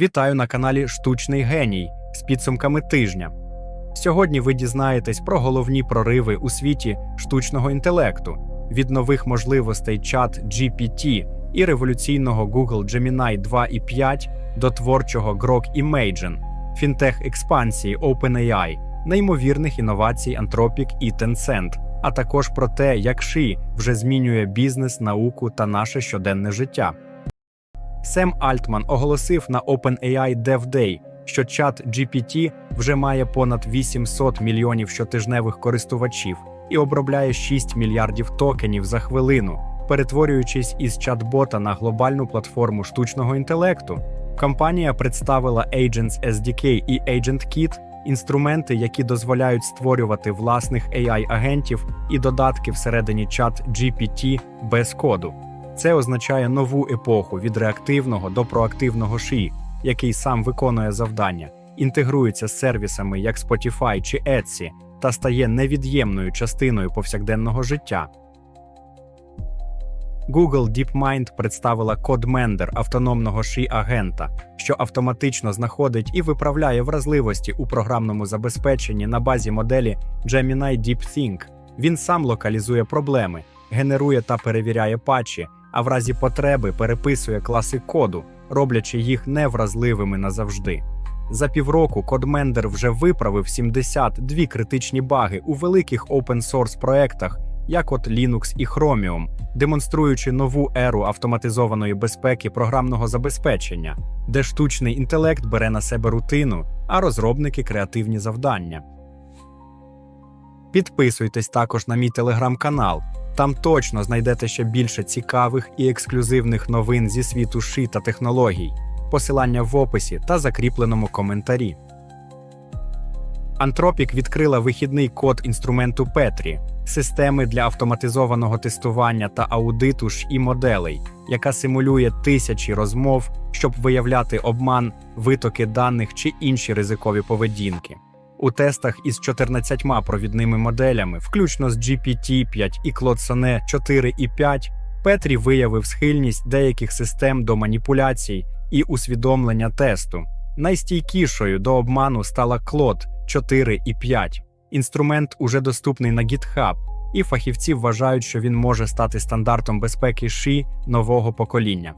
Вітаю на каналі Штучний Геній з підсумками тижня. Сьогодні ви дізнаєтесь про головні прориви у світі штучного інтелекту від нових можливостей чат GPT і революційного Google Gemini 2 і 5 до творчого Grok Imagen, фінтех експансії OpenAI, неймовірних інновацій Anthropic і Tencent, а також про те, як Ши вже змінює бізнес, науку та наше щоденне життя. Сем Альтман оголосив на OpenAI Dev що чат GPT вже має понад 800 мільйонів щотижневих користувачів і обробляє 6 мільярдів токенів за хвилину, перетворюючись із чат-бота на глобальну платформу штучного інтелекту. Компанія представила Agents SDK і AgentKit – інструменти, які дозволяють створювати власних AI-агентів і додатки всередині чат GPT без коду. Це означає нову епоху від реактивного до проактивного ші, який сам виконує завдання, інтегрується з сервісами як Spotify чи Etsy та стає невід'ємною частиною повсякденного життя. Google DeepMind представила CodeMender автономного ші агента, що автоматично знаходить і виправляє вразливості у програмному забезпеченні на базі моделі Gemini DeepThink. Він сам локалізує проблеми, генерує та перевіряє патчі, а в разі потреби переписує класи коду, роблячи їх невразливими назавжди. За півроку CodeMender вже виправив 72 критичні баги у великих open-source проектах, як от Linux і Chromium, демонструючи нову еру автоматизованої безпеки програмного забезпечення, де штучний інтелект бере на себе рутину, а розробники креативні завдання. Підписуйтесь також на мій телеграм-канал. Там точно знайдете ще більше цікавих і ексклюзивних новин зі світу ши та технологій. Посилання в описі та закріпленому коментарі. Anthropic відкрила вихідний код інструменту Петрі, системи для автоматизованого тестування та аудиту ж і моделей, яка симулює тисячі розмов, щоб виявляти обман, витоки даних чи інші ризикові поведінки. У тестах із 14 провідними моделями, включно з GPT-5 і Claude Sonnet 4 і 5, Петрі виявив схильність деяких систем до маніпуляцій і усвідомлення тесту. Найстійкішою до обману стала Claude 4 і 5. Інструмент уже доступний на GitHub, і фахівці вважають, що він може стати стандартом безпеки ши нового покоління.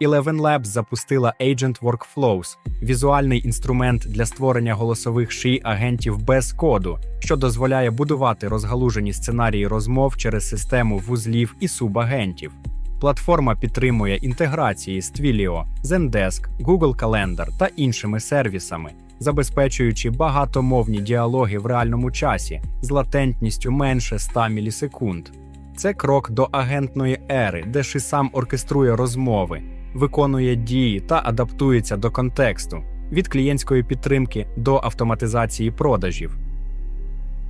Eleven Labs запустила Agent Workflows – візуальний інструмент для створення голосових ши агентів без коду, що дозволяє будувати розгалужені сценарії розмов через систему вузлів і субагентів. Платформа підтримує інтеграції з Twilio, Zendesk, Google Calendar та іншими сервісами, забезпечуючи багатомовні діалоги в реальному часі з латентністю менше 100 мілісекунд. Це крок до агентної ери, де ши сам оркеструє розмови, виконує дії та адаптується до контексту від клієнтської підтримки до автоматизації продажів.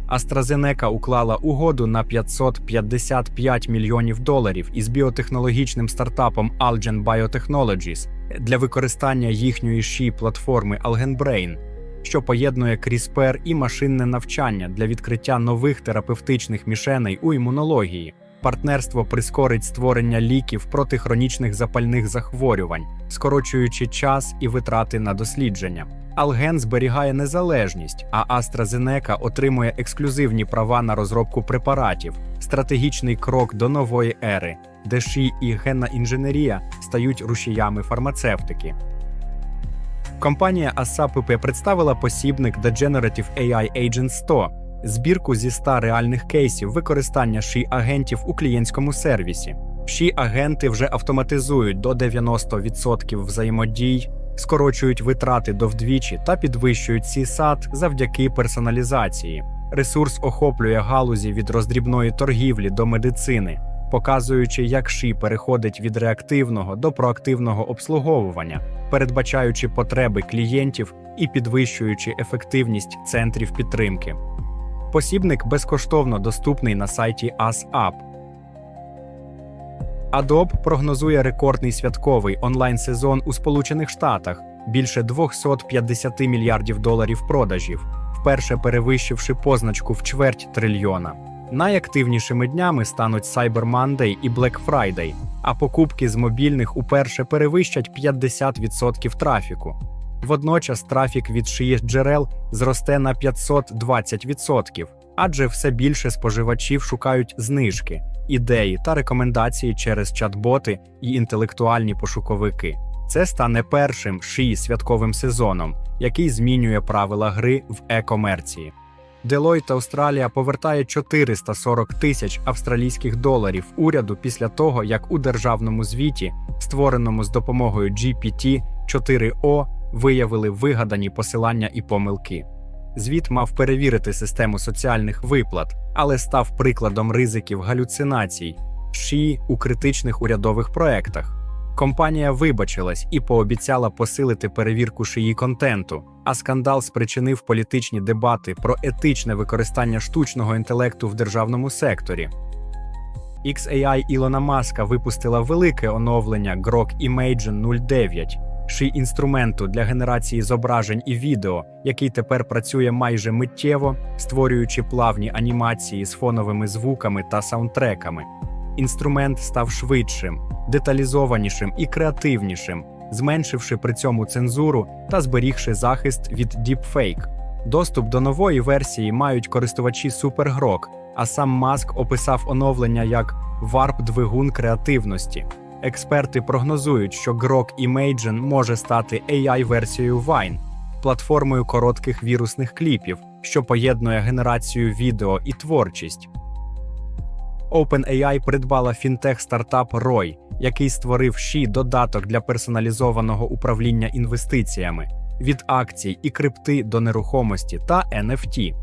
AstraZeneca уклала угоду на 555 мільйонів доларів із біотехнологічним стартапом Algen Biotechnologies для використання їхньої ші платформи AlgenBrain, що поєднує CRISPR і машинне навчання для відкриття нових терапевтичних мішеней у імунології. Партнерство прискорить створення ліків проти хронічних запальних захворювань, скорочуючи час і витрати на дослідження. Алген зберігає незалежність, а AstraZeneca отримує ексклюзивні права на розробку препаратів, стратегічний крок до нової ери, де ші і генна інженерія стають рушіями фармацевтики. Компанія ASAPP представила посібник The Generative AI Agent 100 збірку зі 100 реальних кейсів використання ші агентів у клієнтському сервісі. Ші агенти вже автоматизують до 90% взаємодій, скорочують витрати до вдвічі та підвищують CSAT завдяки персоналізації. Ресурс охоплює галузі від роздрібної торгівлі до медицини, показуючи, як ші переходить від реактивного до проактивного обслуговування, передбачаючи потреби клієнтів і підвищуючи ефективність центрів підтримки. Посібник безкоштовно доступний на сайті ASAP. Adobe прогнозує рекордний святковий онлайн-сезон у Сполучених Штатах більше 250 мільярдів доларів продажів, вперше перевищивши позначку в чверть трильйона. Найактивнішими днями стануть Cyber Monday і Black Friday, а покупки з мобільних уперше перевищать 50% трафіку. Водночас трафік від шиї джерел зросте на 520%, адже все більше споживачів шукають знижки, ідеї та рекомендації через чат-боти і інтелектуальні пошуковики. Це стане першим шиї святковим сезоном, який змінює правила гри в е-комерції. Deloitte Австралія повертає 440 тисяч австралійських доларів уряду після того, як у державному звіті, створеному з допомогою GPT 4O, виявили вигадані посилання і помилки. Звіт мав перевірити систему соціальних виплат, але став прикладом ризиків галюцинацій ШІ у критичних урядових проектах. Компанія вибачилась і пообіцяла посилити перевірку шиї контенту, а скандал спричинив політичні дебати про етичне використання штучного інтелекту в державному секторі. XAI Ілона Маска випустила велике оновлення Grok Imagen 09, ший інструменту для генерації зображень і відео, який тепер працює майже миттєво, створюючи плавні анімації з фоновими звуками та саундтреками. Інструмент став швидшим, деталізованішим і креативнішим, зменшивши при цьому цензуру та зберігши захист від Deepfake. Доступ до нової версії мають користувачі SuperGrok, а сам Маск описав оновлення як варп-двигун креативності. Експерти прогнозують, що Grok Imagen може стати AI-версією Vine, платформою коротких вірусних кліпів, що поєднує генерацію відео і творчість. OpenAI придбала фінтех-стартап ROY, який створив ще додаток для персоналізованого управління інвестиціями від акцій і крипти до нерухомості та NFT.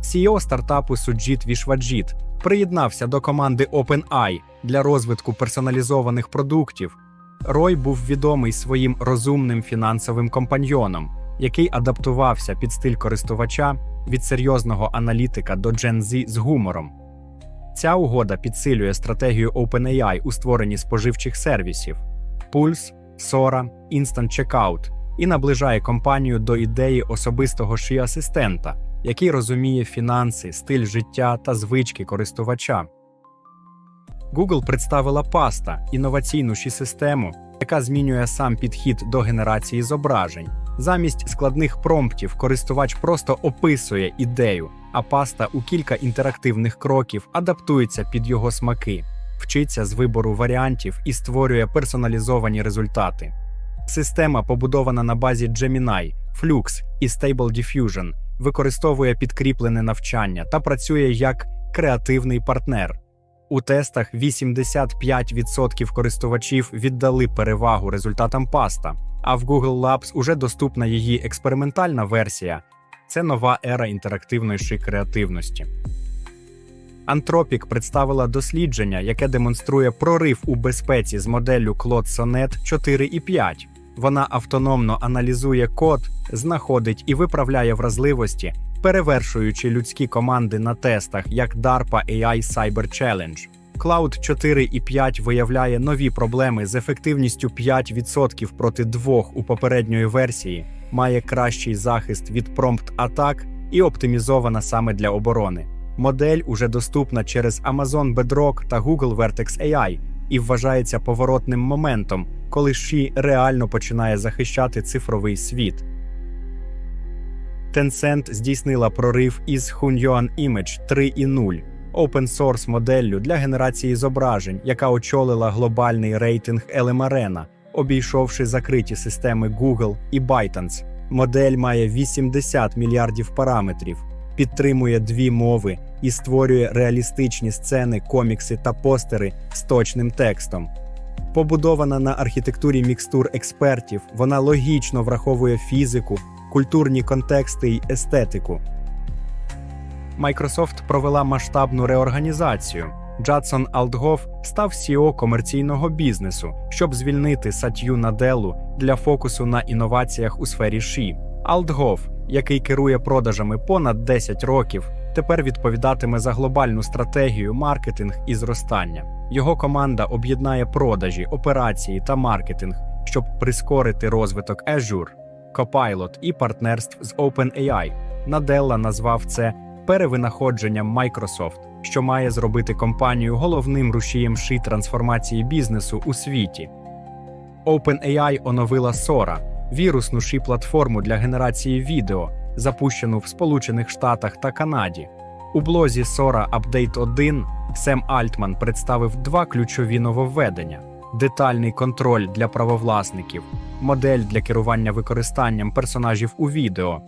CEO стартапу Суджіт Вішваджіт приєднався до команди OpenAI для розвитку персоналізованих продуктів. Рой був відомий своїм розумним фінансовим компаньйоном, який адаптувався під стиль користувача від серйозного аналітика до Gen Z з гумором. Ця угода підсилює стратегію OpenAI у створенні споживчих сервісів Pulse, Sora, Instant Checkout і наближає компанію до ідеї особистого ші асистента, який розуміє фінанси, стиль життя та звички користувача. Google представила Pasta – інноваційну ші систему, яка змінює сам підхід до генерації зображень. Замість складних промптів користувач просто описує ідею, а паста у кілька інтерактивних кроків адаптується під його смаки, вчиться з вибору варіантів і створює персоналізовані результати. Система, побудована на базі Gemini, Flux і Stable Diffusion, використовує підкріплене навчання та працює як креативний партнер. У тестах 85% користувачів віддали перевагу результатам паста, а в Google Labs уже доступна її експериментальна версія. Це нова ера інтерактивної креативності. Anthropic представила дослідження, яке демонструє прорив у безпеці з моделлю Claude Sonnet 4 і 5. Вона автономно аналізує код, знаходить і виправляє вразливості, перевершуючи людські команди на тестах, як DARPA AI Cyber Challenge. Cloud 4 і 5 виявляє нові проблеми з ефективністю 5% проти 2 у попередньої версії, має кращий захист від промпт-атак і оптимізована саме для оборони. Модель уже доступна через Amazon Bedrock та Google Vertex AI і вважається поворотним моментом, коли Ші реально починає захищати цифровий світ. Tencent здійснила прорив із Hunyuan Image 3.0 open-source моделлю для генерації зображень, яка очолила глобальний рейтинг LMArena, обійшовши закриті системи Google і ByteDance. Модель має 80 мільярдів параметрів, підтримує дві мови і створює реалістичні сцени, комікси та постери з точним текстом. Побудована на архітектурі мікстур експертів, вона логічно враховує фізику, культурні контексти й естетику. Microsoft провела масштабну реорганізацію. Джадсон Алтгоф став CEO комерційного бізнесу, щоб звільнити Сатью Наделу для фокусу на інноваціях у сфері ШІ. Алтгоф, який керує продажами понад 10 років, тепер відповідатиме за глобальну стратегію, маркетинг і зростання. Його команда об'єднає продажі, операції та маркетинг, щоб прискорити розвиток Azure, Copilot і партнерств з OpenAI. Наделла назвав це перевинаходженням Microsoft, що має зробити компанію головним рушієм ши трансформації бізнесу у світі. OpenAI оновила Sora – вірусну ши платформу для генерації відео, запущену в Сполучених Штатах та Канаді. У блозі Sora Update 1 Сем Альтман представив два ключові нововведення: детальний контроль для правовласників, модель для керування використанням персонажів у відео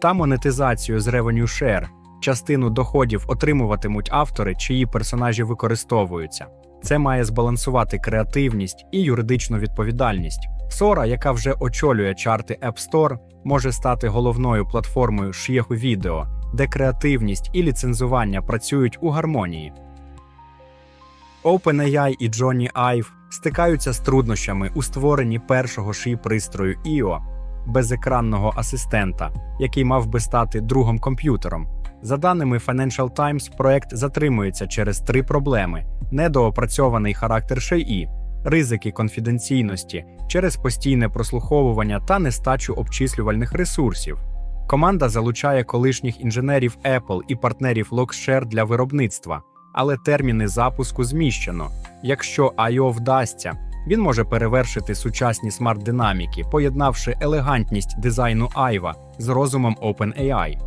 та монетизацію з Revenue Share. Частину доходів отримуватимуть автори, чиї персонажі використовуються. Це має збалансувати креативність і юридичну відповідальність. Sora, яка вже очолює чарти App Store, може стати головною платформою шиєху відео, де креативність і ліцензування працюють у гармонії. OpenAI і Johnny Ive стикаються з труднощами у створенні першого ши пристрою IO – безекранного асистента, який мав би стати другом комп'ютером. За даними Financial Times, проект затримується через три проблеми: недоопрацьований характер ШИ, ризики конфіденційності через постійне прослуховування та нестачу обчислювальних ресурсів. Команда залучає колишніх інженерів Apple і партнерів Lockshare для виробництва, але терміни запуску зміщено. Якщо I.O. вдасться, він може перевершити сучасні смарт-динаміки, поєднавши елегантність дизайну Айва з розумом OpenAI.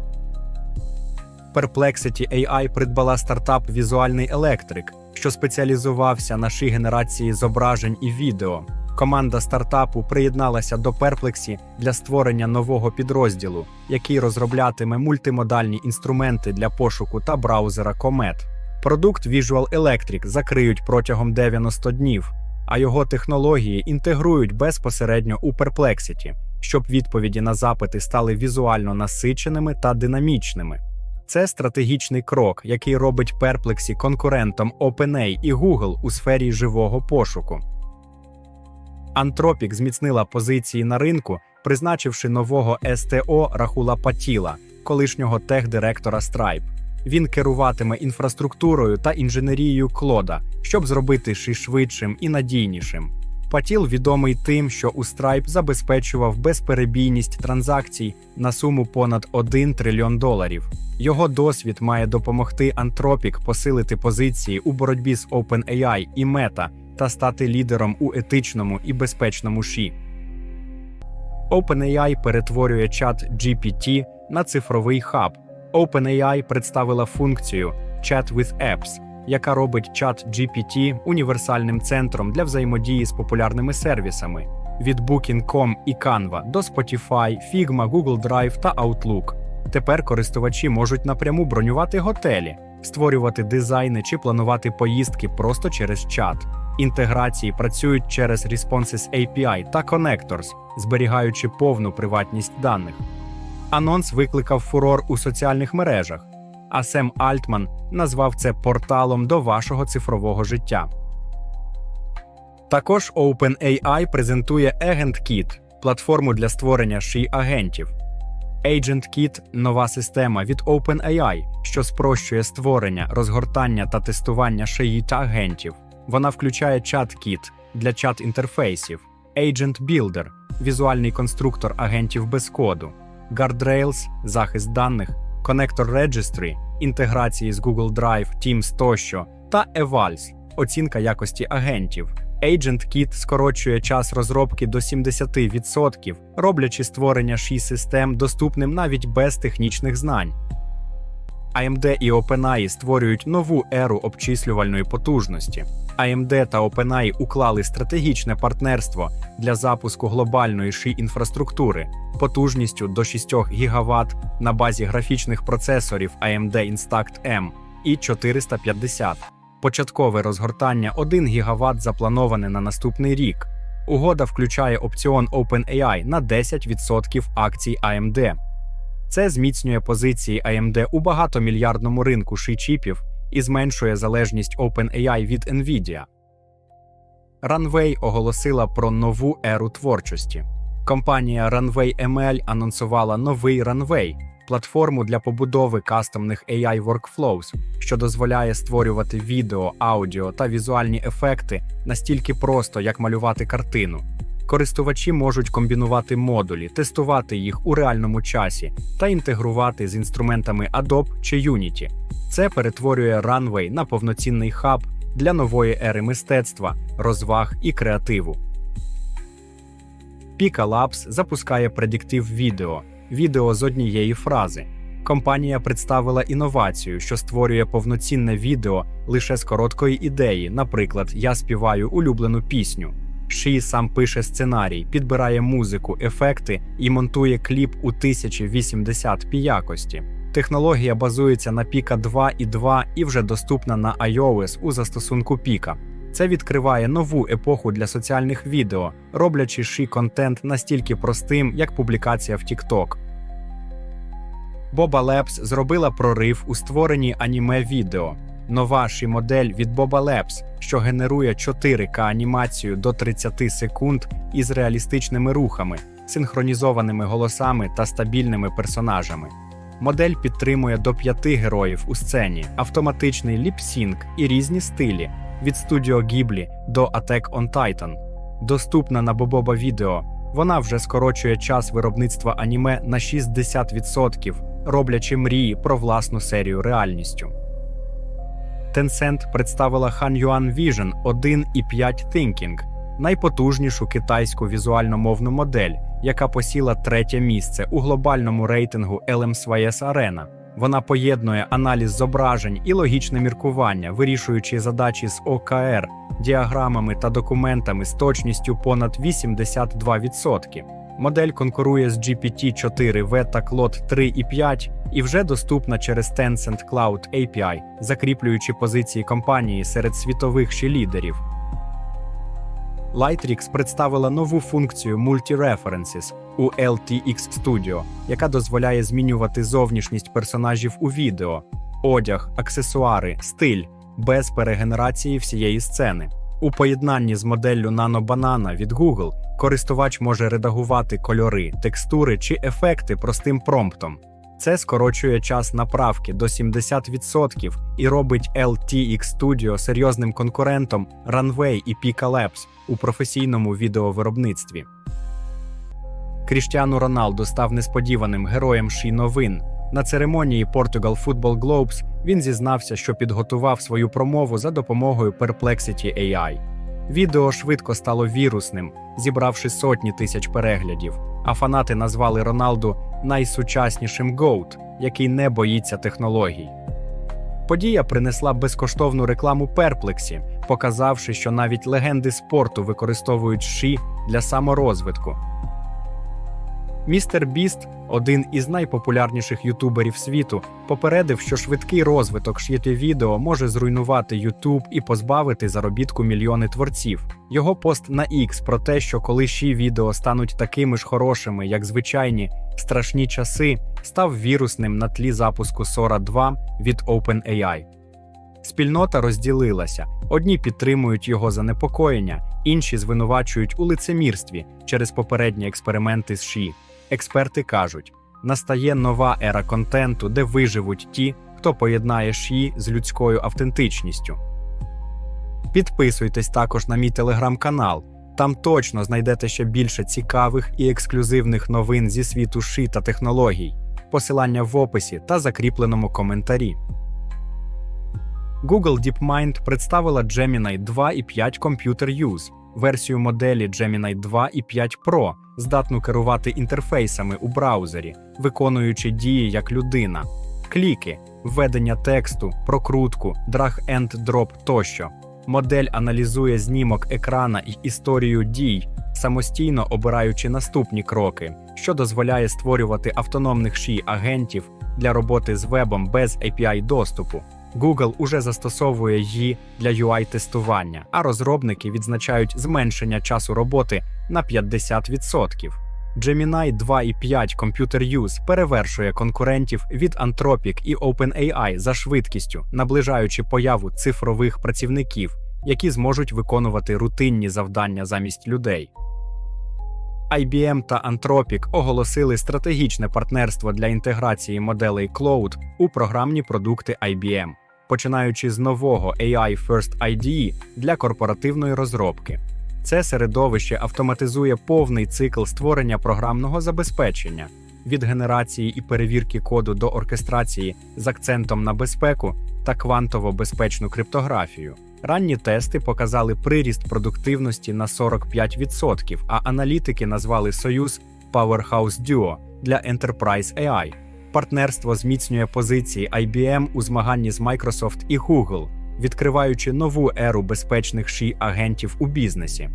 Perplexity AI придбала стартап Візуальний електрик, що спеціалізувався на ши генерації зображень і відео. Команда стартапу приєдналася до Perplexy для створення нового підрозділу, який розроблятиме мультимодальні інструменти для пошуку та браузера Comet. Продукт Visual Electric закриють протягом 90 днів, а його технології інтегрують безпосередньо у Perplexity, щоб відповіді на запити стали візуально насиченими та динамічними. Це стратегічний крок, який робить Perplexy конкурентом OpenAI і Google у сфері живого пошуку. Anthropic зміцнила позиції на ринку, призначивши нового СТО Рахула Патіла, колишнього техдиректора Stripe. Він керуватиме інфраструктурою та інженерією Клода, щоб зробити ши швидшим і надійнішим. Патіл відомий тим, що у Stripe забезпечував безперебійність транзакцій на суму понад 1 трильйон доларів. Його досвід має допомогти Anthropic посилити позиції у боротьбі з OpenAI і Meta та стати лідером у етичному і безпечному ші. OpenAI перетворює чат GPT на цифровий хаб. OpenAI представила функцію Chat with Apps, яка робить чат GPT універсальним центром для взаємодії з популярними сервісами від Booking.com і Canva до Spotify, Figma, Google Drive та Outlook. Тепер користувачі можуть напряму бронювати готелі, створювати дизайни чи планувати поїздки просто через чат. Інтеграції працюють через Responses API та Connectors, зберігаючи повну приватність даних. Анонс викликав фурор у соціальних мережах, а Сем Альтман назвав це порталом до вашого цифрового життя. Також OpenAI презентує AgentKit – платформу для створення ши агентів. AgentKit – нова система від OpenAI, що спрощує створення, розгортання та тестування шиї та агентів. Вона включає чат-кіт для чат-інтерфейсів, Agent Builder – візуальний конструктор агентів без коду, Guardrails – захист даних, Connector Registry – інтеграції з Google Drive, Teams тощо, та Evals – оцінка якості агентів. AgentKit скорочує час розробки до 70%, роблячи створення ші систем доступним навіть без технічних знань. AMD і OpenAI створюють нову еру обчислювальної потужності. AMD та OpenAI уклали стратегічне партнерство для запуску глобальної ши інфраструктури потужністю до 6 ГВт на базі графічних процесорів AMD Instact M і 450. Початкове розгортання 1 ГВт заплановане на наступний рік. Угода включає опціон OpenAI на 10% акцій AMD. Це зміцнює позиції AMD у багатомільярдному ринку ши-чіпів і зменшує залежність OpenAI від Nvidia. Runway оголосила про нову еру творчості. Компанія Runway ML анонсувала новий Runway – платформу для побудови кастомних AI workflows, що дозволяє створювати відео, аудіо та візуальні ефекти настільки просто, як малювати картину. Користувачі можуть комбінувати модулі, тестувати їх у реальному часі та інтегрувати з інструментами Adobe чи Unity. Це перетворює Runway на повноцінний хаб для нової ери мистецтва, розваг і креативу. Pika Labs запускає предиктив відео, відео з однієї фрази. Компанія представила інновацію, що створює повноцінне відео лише з короткої ідеї. Наприклад, я співаю улюблену пісню. Ші сам пише сценарій, підбирає музику, ефекти і монтує кліп у 1080p якості. Технологія базується на Pika 2 і 2 і вже доступна на iOS у застосунку Pika. Це відкриває нову епоху для соціальних відео, роблячи ші контент настільки простим, як публікація в TikTok. Boba Labs зробила прорив у створенні аніме відео. Нова ші модель від Boba Labs, що генерує 4К анімацію до 30 секунд із реалістичними рухами, синхронізованими голосами та стабільними персонажами. Модель підтримує до п'яти героїв у сцені, автоматичний ліпсінг і різні стилі від Studio Ghibli до Attack on Titan. Доступна на Boboba Video. Вона вже скорочує час виробництва аніме на 60%, роблячи мрії про власну серію реальністю. Tencent представила Hanyuan Vision 1 і 5 Thinking, найпотужнішу китайську візуально-мовну модель, яка посіла третє місце у глобальному рейтингу LMSYS Arena. Вона поєднує аналіз зображень і логічне міркування, вирішуючи задачі з ОКР, діаграмами та документами з точністю понад 82%. Модель конкурує з GPT-4V та Claude 3 і 5 і вже доступна через Tencent Cloud API, закріплюючи позиції компанії серед світових ще лідерів. Lightrix представила нову функцію Multi-References у LTX Studio, яка дозволяє змінювати зовнішність персонажів у відео, одяг, аксесуари, стиль без перегенерації всієї сцени. У поєднанні з моделлю Nano Banana від Google користувач може редагувати кольори, текстури чи ефекти простим промптом. Це скорочує час направки до 70% і робить LTX Studio серйозним конкурентом Runway і Pika Labs у професійному відеовиробництві. Кріштіану Роналду став несподіваним героєм ші новин. На церемонії Portugal Football Globes він зізнався, що підготував свою промову за допомогою Perplexity AI. Відео швидко стало вірусним, зібравши сотні тисяч переглядів, а фанати назвали Роналду найсучаснішим GOAT, який не боїться технологій. Подія принесла безкоштовну рекламу Перплексі, показавши, що навіть легенди спорту використовують ші для саморозвитку. Містер Біст, один із найпопулярніших ютуберів світу, попередив, що швидкий розвиток ш'єті відео може зруйнувати Ютуб і позбавити заробітку мільйони творців. Його пост на X про те, що коли ші відео стануть такими ж хорошими, як звичайні страшні часи, став вірусним на тлі запуску Sora 2 від OpenAI. Спільнота розділилася: одні підтримують його занепокоєння, інші звинувачують у лицемірстві через попередні експерименти з ші. Експерти кажуть, настає нова ера контенту, де виживуть ті, хто поєднає ші з людською автентичністю. Підписуйтесь також на мій телеграм-канал. Там точно знайдете ще більше цікавих і ексклюзивних новин зі світу ши та технологій. Посилання в описі та закріпленому коментарі. Google DeepMind представила Gemini 2 і 5 Computer Use, версію моделі Gemini 2 і 5 Pro, здатну керувати інтерфейсами у браузері, виконуючи дії як людина, кліки, введення тексту, прокрутку, drop тощо. Модель аналізує знімок екрана і історію дій, самостійно обираючи наступні кроки, що дозволяє створювати автономних ші агентів для роботи з вебом без API доступу. Google уже застосовує її для UI-тестування, а розробники відзначають зменшення часу роботи на 50%. Gemini 2.5 Computer Use перевершує конкурентів від Anthropic і OpenAI за швидкістю, наближаючи появу цифрових працівників, які зможуть виконувати рутинні завдання замість людей. IBM та Anthropic оголосили стратегічне партнерство для інтеграції моделей Cloud у програмні продукти IBM, починаючи з нового AI First IDE для корпоративної розробки. Це середовище автоматизує повний цикл створення програмного забезпечення від генерації і перевірки коду до оркестрації з акцентом на безпеку та квантово безпечну криптографію. Ранні тести показали приріст продуктивності на 45%, а аналітики назвали Союз Powerhouse Duo для Enterprise AI. Партнерство зміцнює позиції IBM у змаганні з Microsoft і Google, відкриваючи нову еру безпечних ші агентів у бізнесі.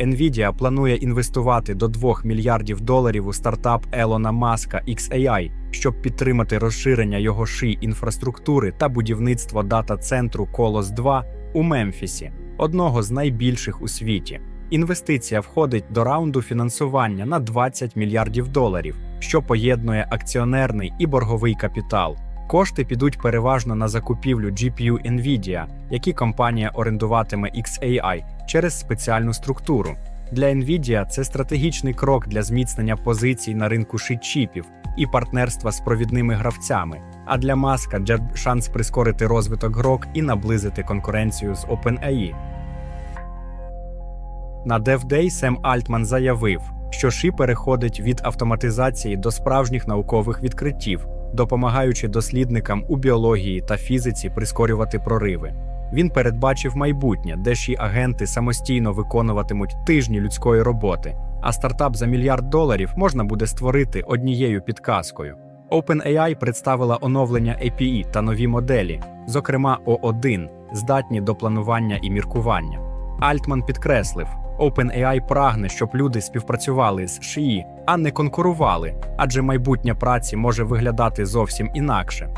Nvidia планує інвестувати до 2 мільярдів доларів у стартап Елона Маска XAI, щоб підтримати розширення його ши інфраструктури та будівництво дата-центру Колос 2 у Мемфісі, одного з найбільших у світі. Інвестиція входить до раунду фінансування на 20 мільярдів доларів, що поєднує акціонерний і борговий капітал. Кошти підуть переважно на закупівлю GPU Nvidia, які компанія орендуватиме XAI через спеціальну структуру. Для Nvidia це стратегічний крок для зміцнення позицій на ринку шит-чіпів і партнерства з провідними гравцями. А для Маска для шанс прискорити розвиток грок і наблизити конкуренцію з OpenAI. На DevDay Сем Альтман заявив, що ШИ переходить від автоматизації до справжніх наукових відкриттів, допомагаючи дослідникам у біології та фізиці прискорювати прориви. Він передбачив майбутнє, де ші агенти самостійно виконуватимуть тижні людської роботи, а стартап за мільярд доларів можна буде створити однією підказкою. OpenAI представила оновлення API та нові моделі, зокрема O1, здатні до планування і міркування. Альтман підкреслив, OpenAI прагне, щоб люди співпрацювали з ШІ, а не конкурували, адже майбутнє праці може виглядати зовсім інакше.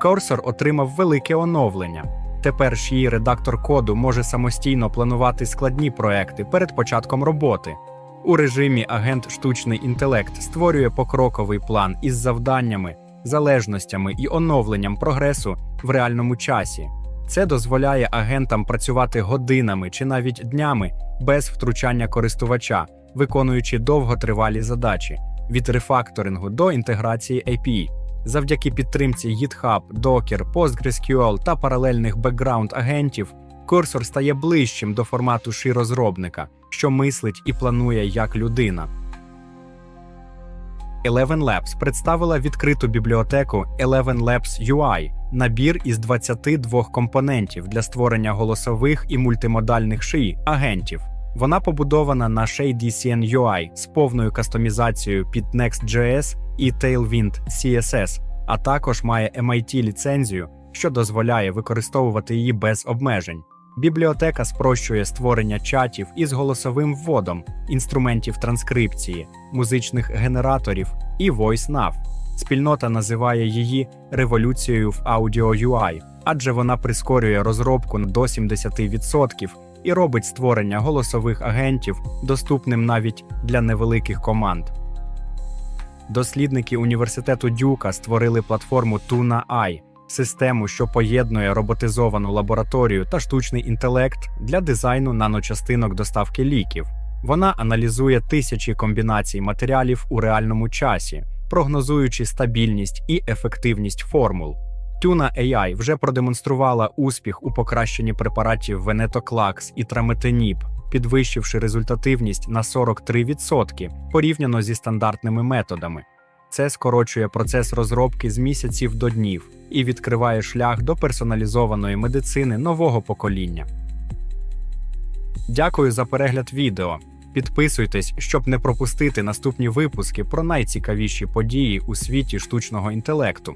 Cursor отримав велике оновлення. Тепер шиї редактор коду може самостійно планувати складні проекти перед початком роботи. У режимі агент штучний інтелект створює покроковий план із завданнями, залежностями і оновленням прогресу в реальному часі. Це дозволяє агентам працювати годинами чи навіть днями без втручання користувача, виконуючи довготривалі задачі від рефакторингу до інтеграції API. Завдяки підтримці GitHub, Docker, PostgreSQL та паралельних бекграунд-агентів, курсор стає ближчим до формату ши розробника, що мислить і планує як людина. Eleven Labs представила відкриту бібліотеку Eleven Labs UI, набір із 22 компонентів для створення голосових і мультимодальних шиї агентів. Вона побудована на ShadeCN UI з повною кастомізацією під Next.js і Tailwind CSS, а також має MIT ліцензію, що дозволяє використовувати її без обмежень. Бібліотека спрощує створення чатів із голосовим вводом, інструментів транскрипції, музичних генераторів і VoiceNav. Спільнота називає її революцією в аудіо UI, адже вона прискорює розробку до 70% і робить створення голосових агентів доступним навіть для невеликих команд. Дослідники університету Дюка створили платформу Tuna AI – систему, що поєднує роботизовану лабораторію та штучний інтелект для дизайну наночастинок доставки ліків. Вона аналізує тисячі комбінацій матеріалів у реальному часі, прогнозуючи стабільність і ефективність формул. Tuna AI вже продемонструвала успіх у покращенні препаратів Venetoclax і Trametinib, підвищивши результативність на 43% порівняно зі стандартними методами. Це скорочує процес розробки з місяців до днів і відкриває шлях до персоналізованої медицини нового покоління. Дякую за перегляд відео. Підписуйтесь, щоб не пропустити наступні випуски про найцікавіші події у світі штучного інтелекту.